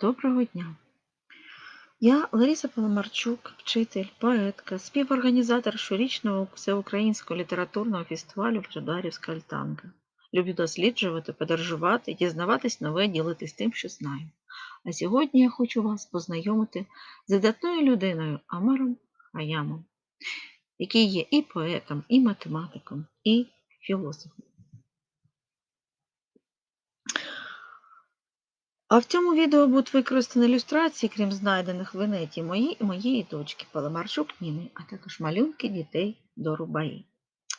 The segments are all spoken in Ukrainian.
Доброго дня! Я Лариса Паламарчук, вчитель, поетка, співорганізатор щорічного всеукраїнського літературного фестивалю Продарівська Альтанка. Люблю досліджувати, подорожувати, дізнаватись нове, ділитись тим, що знаю. А сьогодні я хочу вас познайомити з видатною людиною Амаром Хаямом, який є і поетом, і математиком, і філософом. А в цьому відео будуть використані ілюстрації, крім знайдених в інеті, мої і моєї дочки Паламарчук Ніни, а також малюнки дітей до Рубаї.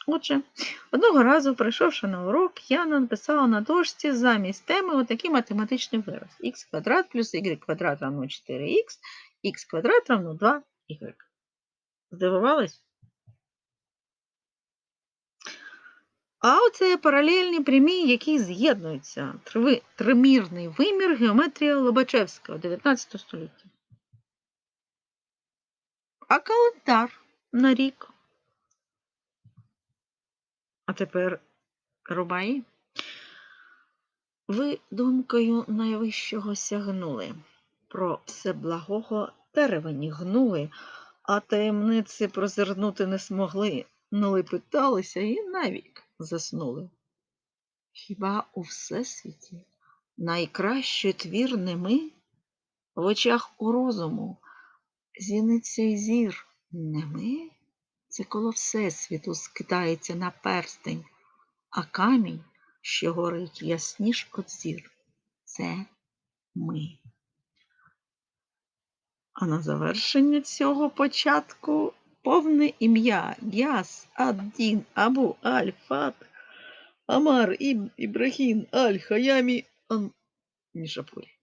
Отже, одного разу, прийшовши на урок, я написала на дошці замість теми отакий математичний вираз. х квадрат плюс y квадрат равно 4х, х квадрат равно 2y. Здивувались? А оце паралельні прямі, які з'єднуються. Тримірний вимір геометрія Лобачевського 19 століття. А календар на рік. А тепер рубаї. Ви думкою найвищого сягнули, про всеблагого теревені гнули, а таємниці прозирнути не змогли, нали питалися і навік заснули. Хіба у всесвіті найкращий твір не ми? В очах у розуму зіниться й зір не ми? Це коло всесвіту скидається на перстень, а камінь, що горить ясніш от зір, це ми. А на завершення цього початку повне ім'я Гяс Аддін Абу Аль-Фат Амар Ібн Ібрагім Аль-Хаямі Ан Нішапурі.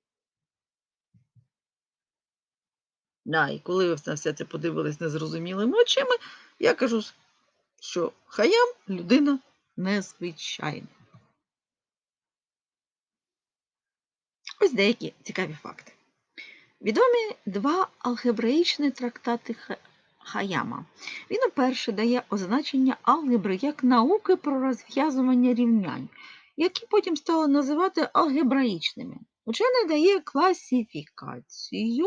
Да, і коли ви на все це подивились незрозумілими очима, я кажу, що Хаям людина незвичайна. Ось деякі цікаві факти. Відомі два алгебраїчні трактати Хаяма. Він уперше дає означення алгебри як науки про розв'язування рівнянь, які потім стали називати алгебраїчними. Учений дає класифікацію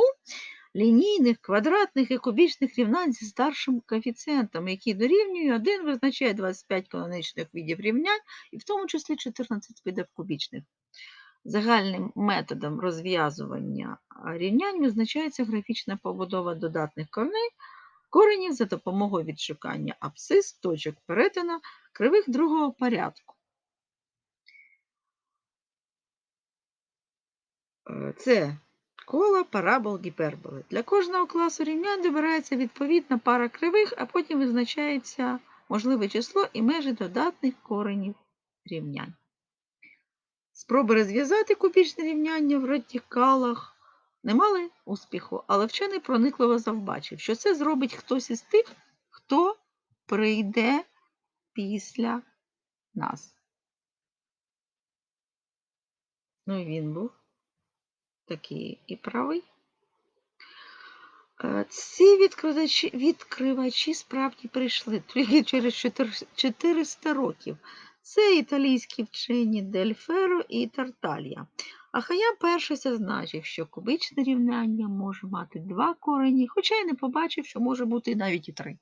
лінійних, квадратних і кубічних рівнянь зі старшим коефіцієнтом, який дорівнює 1, визначає 25 канонічних видів рівнянь, і в тому числі 14 видів кубічних. Загальним методом розв'язування рівнянь визначається графічна побудова додатних кореней, коренів за допомогою відшукання абсцис, точок перетину, кривих другого порядку. Е, Це кола, парабол, гіперболи. Для кожного класу рівнянь добирається відповідна пара кривих, а потім визначається можливе число і межі додатних коренів рівнянь. Спроби розв'язати кубічне рівняння в радикалах не мали успіху, але вчений проникливо завбачив, що це зробить хтось із тих, хто прийде після нас. Ну і він був такий і правий. Е, Ці відкривачі, відкривачі справді прийшли тільки через 400 400 років. Це італійські вчені Дель Ферро і Тарталья. А Хаям перший зазначив, що кубичне рівняння може мати два корені, хоча й не побачив, що може бути навіть і три.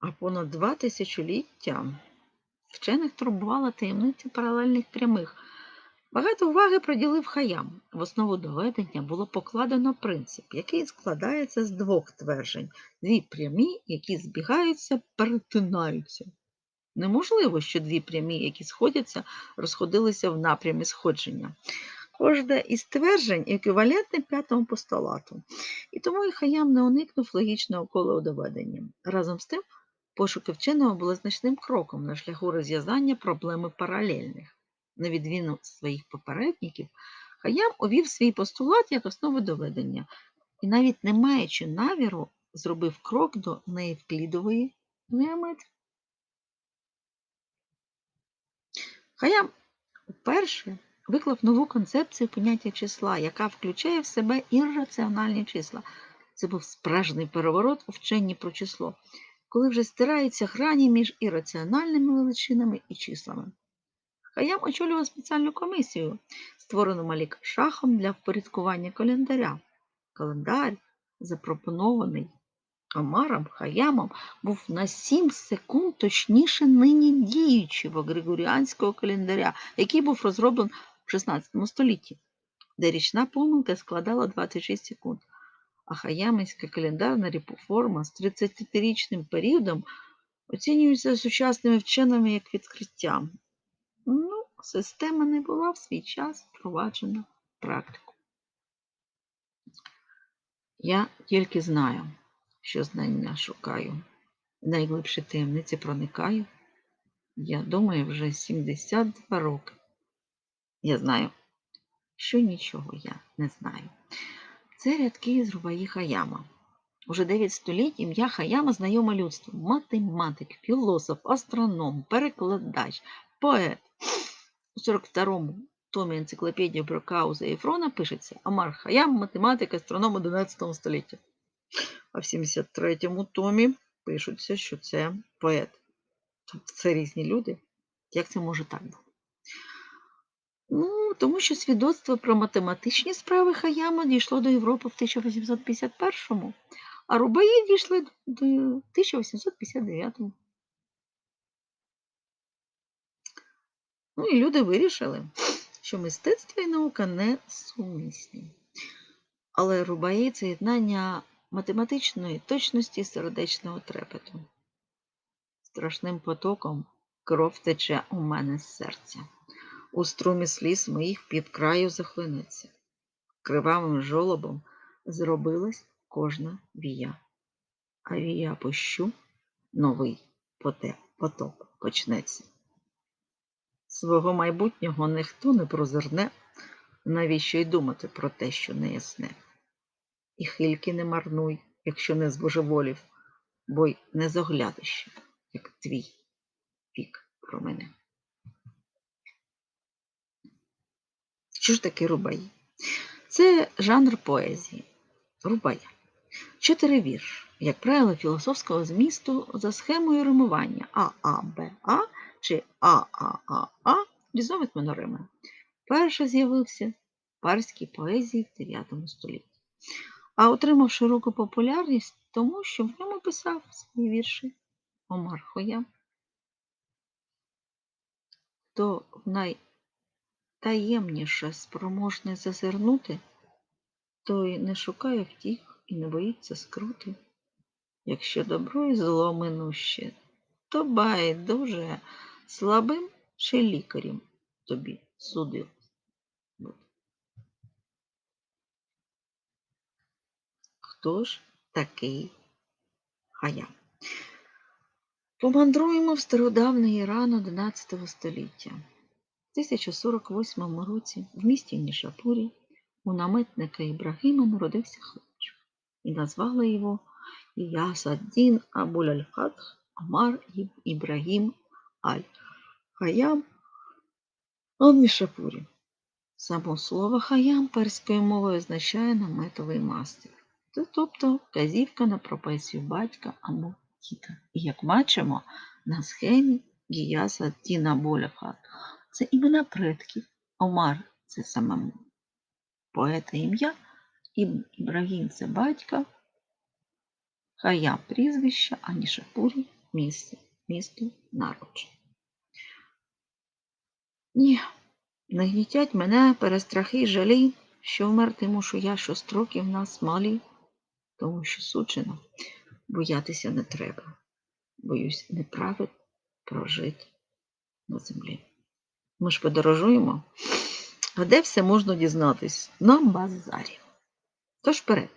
А понад два тисячоліття вчених турбувала таємниця паралельних прямих. Багато уваги приділив Хаям. В основу доведення було покладено принцип, який складається з двох тверджень. Дві прямі, які збігаються, перетинаються. Неможливо, що дві прямі, які сходяться, розходилися в напрямі сходження. Кожне із тверджень еквівалентне п'ятому постулату. І тому і Хаям не уникнув логічного кола доведення. Разом з тим, пошуки вченого були значним кроком на шляху розв'язання проблеми паралельних. На відміну своїх попередників, Хаям увів свій постулат як основу доведення і навіть не маючи навіру, зробив крок до неевклідової геометрії. Хаям вперше виклав нову концепцію поняття числа, яка включає в себе ірраціональні числа. Це був справжній переворот у вченні про число, коли вже стираються грані між ірраціональними величинами і числами. Хаям очолював спеціальну комісію, створену Малік Шахом для впорядкування календаря. Календар, запропонований Омаром Хаямом, був на 7 секунд точніше нині діючого григоріанського календаря, який був розроблений в 16 столітті, де річна помилка складала 26 секунд. А хаямська календарна реформа з 30-річним періодом оцінюється сучасними вченими як відкриття. Ну, система не була в свій час впроваджена в практику. Я тільки знаю, що знання шукаю, в найглибші таємниці проникаю. Я думаю, вже 72 роки. Я знаю, що нічого я не знаю. Це рядки з Рубаї Хаяма. Уже 9 століть ім'я Хаяма знайоме людству. Математик, філософ, астроном, перекладач, поет. У 42-му томі енциклопедії Брокауза і Фрона пишеться Амар Хаям, математик, астроном 11 століття. А в 73-му томі пишуться, що це поет. Тобто це різні люди. Як це може так бути? Ну, тому що свідоцтво про математичні справи Хаяма дійшло до Європи в 1851-му, а Рубаї дійшли до 1859-му. Ну і люди вирішили, що мистецтво і наука не сумісні. Але Рубаї це єднання математичної точності сердечного трепету. Страшним потоком кров тече у мене з серця. У струмі сліз моїх під краю захлинеться. Кривавим жолобом зробилась кожна вія. А вія пощу, новий потоп почнеться. Свого майбутнього ніхто не прозирне, навіщо й думати про те, що не ясне. І хильки не марнуй, якщо не збожеволів, бо й не зоглядище, як твій вік про мене. Що ж таке рубаї? Це жанр поезії. Рубая. Чотири вірші, як правило, філософського змісту за схемою римування ААБА чи АААА різновид монорими. Перше з'явився в парській поезії в 9 столітті, а отримав широку популярність тому, що в ньому писав свої вірші Омар Хоям. В найтаємніше спроможний зазирнути, той не шукає втіх і не боїться скрути. Якщо добро і зло минуще, то байдуже слабим чи лікарем тобі судив. Хто ж такий Хаям? Помандруємо в стародавний Іран 11 століття. В 1048 році в місті Нішапурі у наметника Ібрагіма народився хлопчик, і назвали його Иясаддін Абуль Аль-Фатх Амар Ібрагім Аль-Хаям Ал-Нішапурі. Само слово хаям перською мовою означає наметовий мастер, Тобто вказівка на професію батька або діда. І як бачимо на схемі Гіяса Діна Боляфат це імена предків, Омар це саме поета ім'я, Іб- Ібрагім це батька, Хаям прізвище, а Нішапурі місце, місто народження. Ні, не гнітять мене перестрахи жалі, що вмерти мушу я, що строки в нас малі, тому що сучено боятися не треба. Боюсь неправед прожити на землі. Ми ж подорожуємо, а де все можна дізнатись? На базарі. Тож вперед.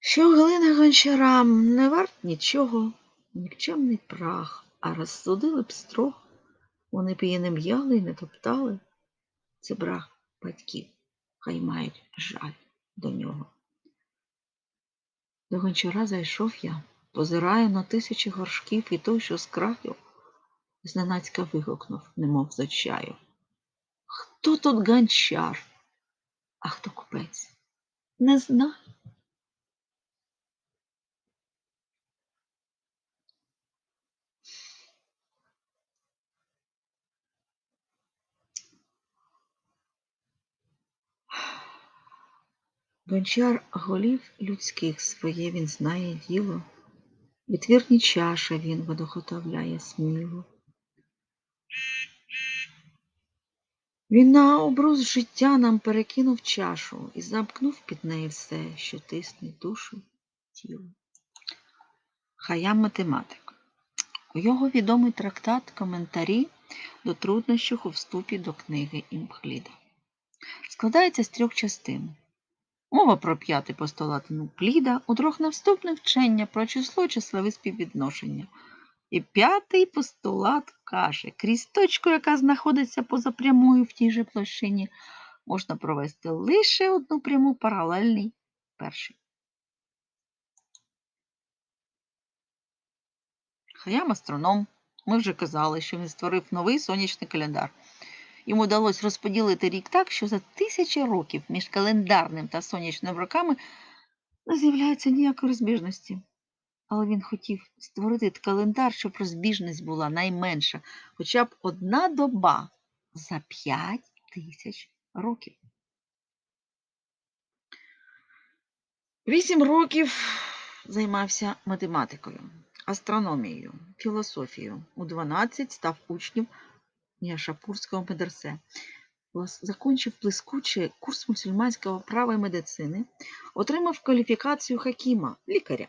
Що глина гончарам не варт нічого, нікчемний прах, а розсудили б строг, вони б її не м'яли і не топтали. Це брах батьків, хай мають жаль до нього. До гончара зайшов я, позираю на тисячі горшків і той, що з краю, зненацька вигукнув, немов за чаю. Хто тут гончар? А хто купець? Не знаю. Гончар голів людських своє він знає діло, Витвірні чаша він водохотовляє сміло. Він на обрус життя нам перекинув чашу і замкнув під неї все, що тисне душу тіло. Хаям математик. У його відомий трактат коментарі до труднощів у вступі до книги Імхліда. Складається з трьох частин. Мова про п'ятий постулат Нукліда, у трьох невступних вчення про число числові співвідношення. І п'ятий постулат каже, крізь точку, яка знаходиться поза прямою в тій же площині, можна провести лише одну пряму паралельній першій. Хаям астроном. Ми вже казали, що він створив новий сонячний календар. Йому вдалося розподілити рік так, що за тисячі років між календарним та сонячним роками не з'являється ніякої розбіжності. Але він хотів створити календар, щоб розбіжність була найменша, хоча б одна доба за 5 тисяч років. Вісім років займався математикою, астрономією, філософією. У 12 став учнем Ніашапурського медресе. Влас- Закінчив блискучий курс мусульманського права і медицини, отримав кваліфікацію хакіма, лікаря.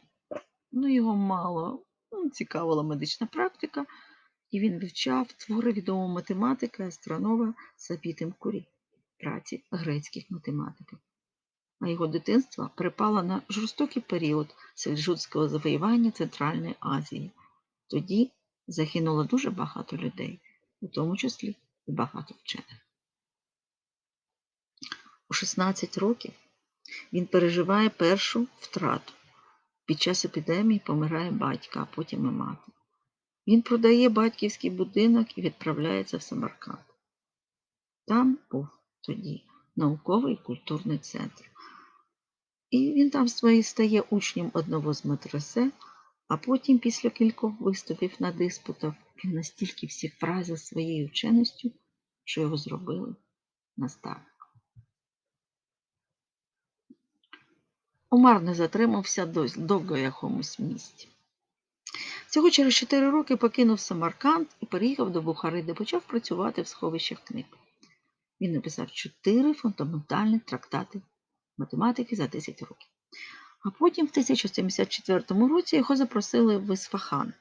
Ну, його мало ну, цікавила медична практика, і він вивчав твори відомого математика астронома Сапітим Курі, праці грецьких математиків. А його дитинство припало на жорстокий період сельджутського завоювання Центральної Азії. Тоді загинуло дуже багато людей, у тому числі і багато вчених. У 16 років він переживає першу втрату. Під час епідемії помирає батька, а потім і мати. Він продає батьківський будинок і відправляється в Самарканд. Там був тоді науковий культурний центр. І він там свої стає учнем одного з медресе, а потім, після кількох виступів на диспутах, настільки всіх вразив своєю вченістю, що його зробили наставником. Умар не затримався довго в якомусь місті. Всього через 4 роки покинув Самарканд і переїхав до Бухари, де почав працювати в сховищах книг. Він написав чотири фундаментальні трактати математики за 10 років. А потім, в 1074 році, його запросили в Ісфахан,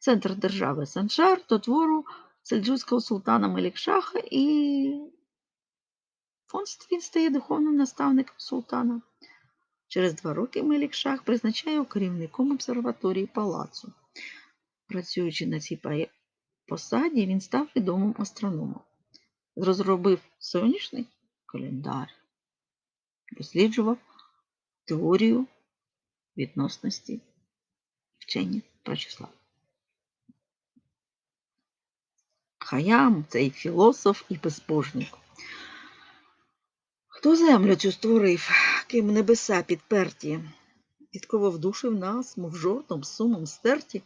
центр держави Саншар, до двору сельджутського султана Мелікшаха, і він стає духовним наставником султана. Через два роки Мелікшах призначає його керівником обсерваторії палацу. Працюючи на цій посаді, він став відомим астрономом. Розробив сонячний календар, досліджував теорію відносності вчення про числа. Хаям цей філософ і безбожник. Хто землю цю створив, ким небеса підперті, від кого вдушив нас, мов жовтом сумом стерті,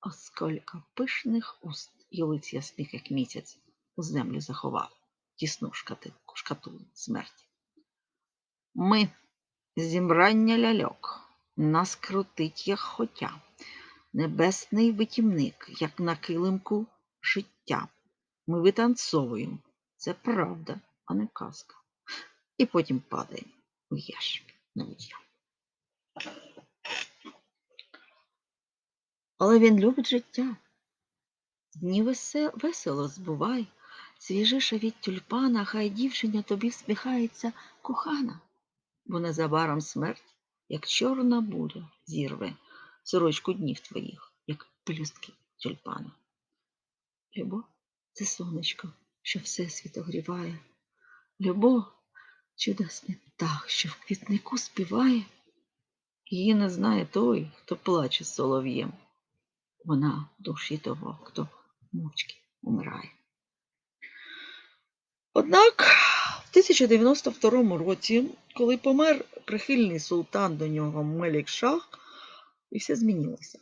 а скільки пишних уст і лиць ясних, як місяць, у землю заховав. Тісну шкатулу смерті. Ми зімрання ляльок, нас крутить, як хотя, небесний витімник, як на килимку життя. Ми витанцовуємо. Це правда, а не казка. І потім падаємо у ящик на вуття. Але він любить життя. Дні весело збувай, свіжиша від тюльпана, хай дівчиня тобі всміхається кохана, бо незабаром смерть, як чорна буря, зірве сорочку днів твоїх, як пелюстки тюльпана. Любов це сонечко, що всесвіт огріває. Любов чудесний птах, що в квітнику співає. Її не знає той, хто плаче солов'єм. Вона в душі того, хто мовчки умирає. Однак в 1092 році, коли помер прихильний султан до нього Мелік Шах, і все змінилося.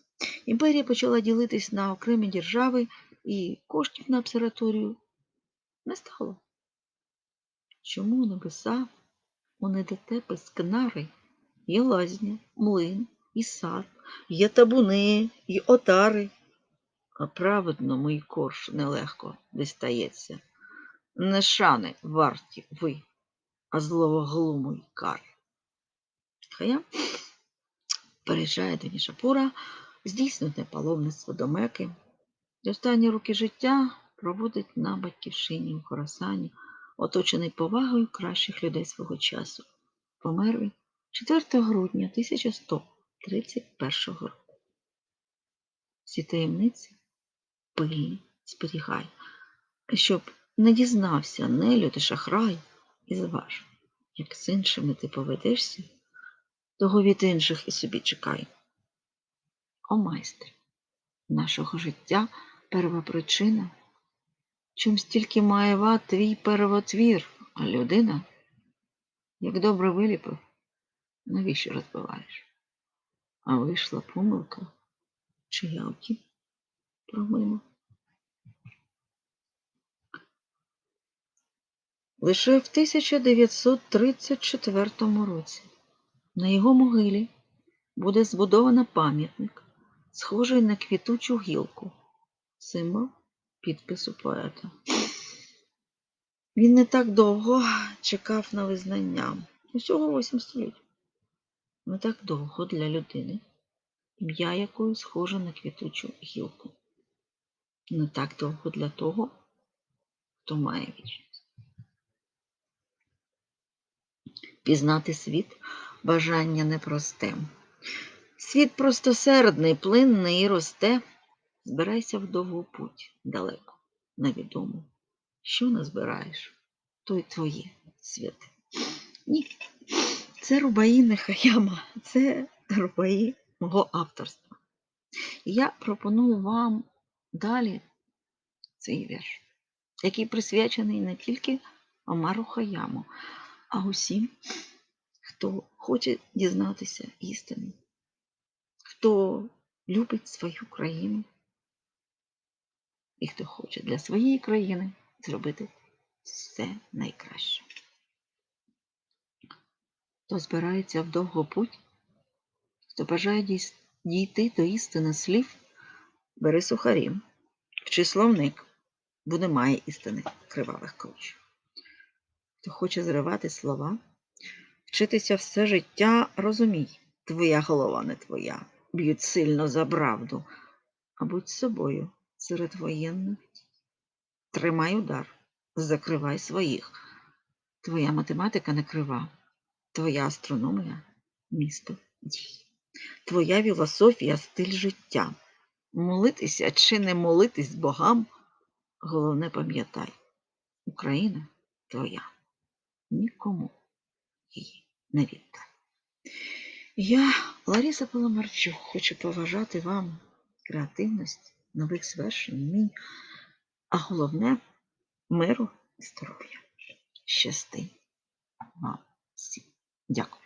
Імперія почала ділитись на окремі держави, і коштів на обсерваторію не стало. Чому небеса у недотепи скнари, є лазня, млин, і сад, є табуни, і отари. А праведному й корж нелегко дістається. Не шани варті ви, а злого глуму й кар. Хаям переїжджає до Нішапура, здійснює паломництво до Меки. І останні роки життя проводить на батьківщині у Хорасані, оточений повагою кращих людей свого часу. Помер він 4 грудня 1131 року. Всі таємниці пильно зберігай, щоб не дізнався нелюд і шахрай, і зваж, як з іншими ти поведешся, того від інших і собі чекай. О майстре, нашого життя первопричина, чим стільки має вад твій первотвір, а людина, як добре виліпив, навіщо розбиваєш? А вийшла помилка, чи я втім промимо. Лише в 1934 році на його могилі буде збудовано пам'ятник, схожий на квітучу гілку, символ підпису поета. Він не так довго чекав на визнання, усього 8 століть. Не так довго для людини, ім'я якої схоже на квітучу гілку. Не так довго для того, хто має вічність. Пізнати світ бажання непросте. Світ простосердний, плинний і росте. Збирайся в довгу путь далеко, невідому. Що не збираєш, то й твоє святе. Ні, це рубаї не Хаяма, це рубаї мого авторства. Я пропоную вам далі цей вірш, який присвячений не тільки Омару Хаяму, а усім, хто хоче дізнатися істини, хто любить свою країну і хто хоче для своєї країни зробити все найкраще. Хто збирається в довгу путь, хто бажає дійти до істини слів, бери сухарі, вчи словник, бо немає істини кривавих кручів. Хто хоче зривати слова, вчитися все життя, розумій, твоя голова не твоя, б'ють сильно за правду, а будь собою серед воєнних. Тримай удар, закривай своїх. Твоя математика не крива, твоя астрономія місто дій. Твоя філософія стиль життя. Молитися чи не молитись богам, головне пам'ятай, Україна твоя нікому її не віддай. Я, Лариса Паламарчук, хочу поважати вам креативність, нових звершень, вмінь, а головне миру і здоров'я. Щасти вам всім. Дякую.